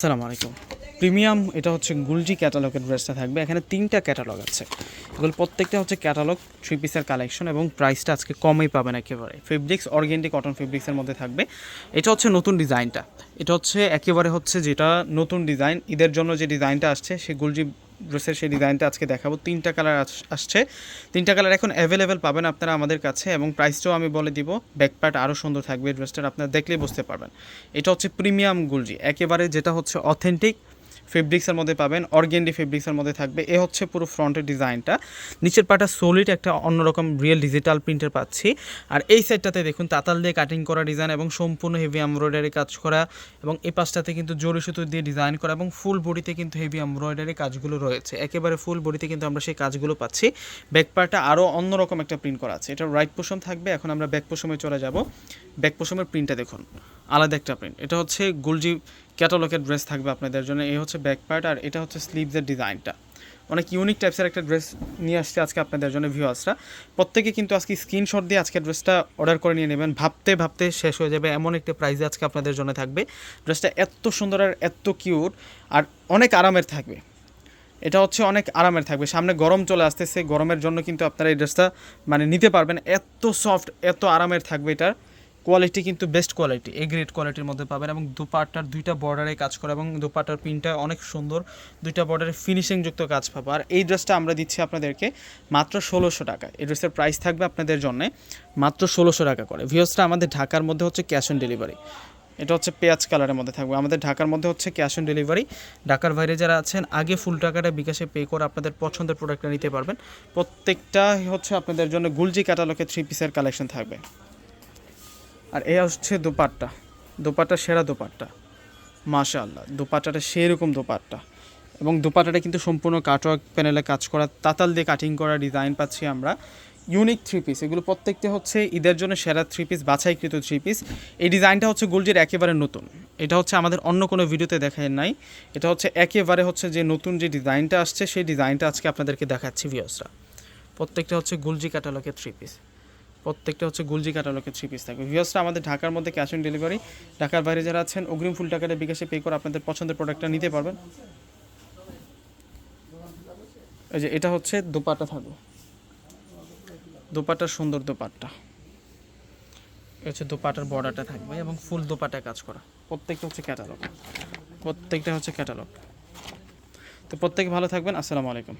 আসসালামু আলাইকুম। প্রিমিয়াম, এটা হচ্ছে গুলজি ক্যাটালগের ড্রেসটা থাকবে। এখানে তিনটা ক্যাটালগ আছে। এগুলো প্রত্যেকটা হচ্ছে ক্যাটালগ থ্রি পিসের কালেকশন এবং প্রাইসটা আজকে কমই পাবেন একেবারে। ফেব্রিক্স অর্গেন্ডি কটন ফেব্রিক্সের মধ্যে থাকবে। এটা হচ্ছে নতুন ডিজাইনটা এটা হচ্ছে একেবারে হচ্ছে যেটা নতুন ডিজাইন ঈদের জন্য যে ডিজাইনটা আসছে, সে গুলজি ড্রেসের সেই ডিজাইনটা আজকে দেখাবো। তিনটা কালার আসছে। তিনটা কালার এখন অ্যাভেলেবেল পাবেন আপনারা আমাদের কাছে এবং প্রাইসটাও আমি বলে দিব। ব্যাক পার্ট আরও সুন্দর থাকবে ড্রেসটার আপনারা দেখলেই বুঝতে পারবেন। এটা হচ্ছে প্রিমিয়াম গুলজি একেবারে যেটা হচ্ছে অথেন্টিক ফেব্রিক্সের মধ্যে পাবেন, অর্গেন্ডি ফেব্রিক্সের মধ্যে থাকবে। এ হচ্ছে পুরো ফ্রন্টের ডিজাইনটা। নিচের পাটা সলিড একটা অন্যরকম রিয়েল ডিজিটাল প্রিন্টের পাচ্ছি। আর এই সাইডটাতে দেখুন, তাতাল দিয়ে কাটিং করা ডিজাইন এবং সম্পূর্ণ হেভি এমব্রয়ডারি কাজ করা এবং এই পাশটাতে কিন্তু জরি সুতো দিয়ে ডিজাইন করা এবং ফুল বডিতে কিন্তু হেভি এমব্রয়ডারি কাজগুলো রয়েছে। একেবারে ফুল বডিতে কিন্তু আমরা সেই কাজগুলো পাচ্ছি। ব্যাক পার্টটা আরও অন্যরকম একটা প্রিন্ট করা আছে। এটা রাইট পোষণ থাকবে। এখন আমরা ব্যাক পোষমে চলে যাব। ব্যাক পোষমের প্রিন্টটা দেখুন। আলাদা একটা প্রিন্ট এটা হচ্ছে গুলজি ক্যাটালগের ড্রেস থাকবে আপনাদের জন্য। এই হচ্ছে ব্যাক পার্ট আর এটা হচ্ছে স্লিভসের ডিজাইনটা অনেক ইউনিক টাইপসের একটা ড্রেস নিয়ে আসছে আজকে আপনাদের জন্য ভিউয়ার্সরা প্রত্যেকে কিন্তু আজকে স্ক্রিনশট দিয়ে আজকে ড্রেসটা অর্ডার করে নিয়ে নেবেন। ভাবতে ভাবতে শেষ হয়ে যাবে এমন একটা প্রাইসে আজকে আপনাদের জন্য থাকবে। ড্রেসটা এত সুন্দর আর এত কিউট আর অনেক আরামের থাকবে। এটা হচ্ছে অনেক আরামের থাকবে। সামনে গরম চলে আসতেছে। গরমের জন্য কিন্তু আপনারা এই ড্রেসটা মানে নিতে পারবেন। এত সফট এত আরামের থাকবে এটার। কোয়ালিটি কিন্তু বেস্ট কোয়ালিটি এ গ্রেড কোয়ালিটির মধ্যে পাবেন এবং দুপাটার দুইটা বর্ডারে কাজ করা এবং দুপাটার প্রিন্টটা অনেক সুন্দর, দুইটা বর্ডারে ফিনিশিংযুক্ত কাজ পাবো। আর এই ড্রেসটা আমরা দিচ্ছি আপনাদেরকে মাত্র ষোলোশো টাকা। এই ড্রেসের প্রাইস থাকবে আপনাদের জন্য মাত্র ষোলোশো টাকা করে। ভিওসটা আমাদের ঢাকার মধ্যে হচ্ছে ক্যাশ অন ডেলিভারি এটা হচ্ছে পেঁয়াজ কালারের মধ্যে থাকবে। আমাদের ঢাকার মধ্যে হচ্ছে ক্যাশ অন ডেলিভারি ঢাকার বাইরে যারা আছেন, আগে ফুল টাকাটা বিকাশে পে করে আপনাদের পছন্দের প্রোডাক্টটা নিতে পারবেন। প্রত্যেকটা হচ্ছে আপনাদের জন্য গুলজি ক্যাটালগে থ্রি পিসের কালেকশন থাকবে। আর এ হচ্ছে দোপাট্টা। দোপাট্টা সেরা দোপাট্টা। মাশা আল্লাহ দোপাট্টাটা সেরকম দোপাট্টা। এবং দোপাট্টাটা কিন্তু সম্পূর্ণ কাটওয়ার্ক প্যানেলে কাজ করা, তাতাল দিয়ে কাটিং করা ডিজাইন পাচ্ছি আমরা। ইউনিক থ্রি পিস এগুলো প্রত্যেকটা হচ্ছে ঈদের জন্য সেরা থ্রি পিস বাছাইকৃত থ্রি পিস এই ডিজাইনটা হচ্ছে গোল্ডের একেবারে নতুন। এটা হচ্ছে আমাদের অন্য কোনো ভিডিওতে দেখায় নাই। এটা হচ্ছে একেবারে হচ্ছে যে নতুন যে ডিজাইনটা আসছে, সেই ডিজাইনটা আজকে আপনাদেরকে দেখাচ্ছি ভিওসরা প্রত্যেকটা হচ্ছে গুলজি ক্যাটালগের থ্রি পিস প্রত্যেকটা হচ্ছে গুলজি ক্যাটালগের থ্রি পিস থাকবে। ভিউসটা আমাদের ঢাকার মধ্যে ক্যাশ অন ডেলিভারি ঢাকার বাইরে যারা আছেন, অগ্রিম ফুল টাকাটা বিকাশে পে করে আপনাদের পছন্দের প্রোডাক্টটা নিতে পারবেন। এই যে এটা হচ্ছে দোপাট্টা থাকবে। দোপাট্টার সুন্দর দোপাট্টা। হচ্ছে দোপাটার বর্ডারটা থাকবে এবং ফুল দোপাটায় কাজ করা। প্রত্যেকটা হচ্ছে ক্যাটালগ প্রত্যেকটা হচ্ছে ক্যাটালগ তো প্রত্যেকে ভালো থাকবেন। আসসালামু আলাইকুম।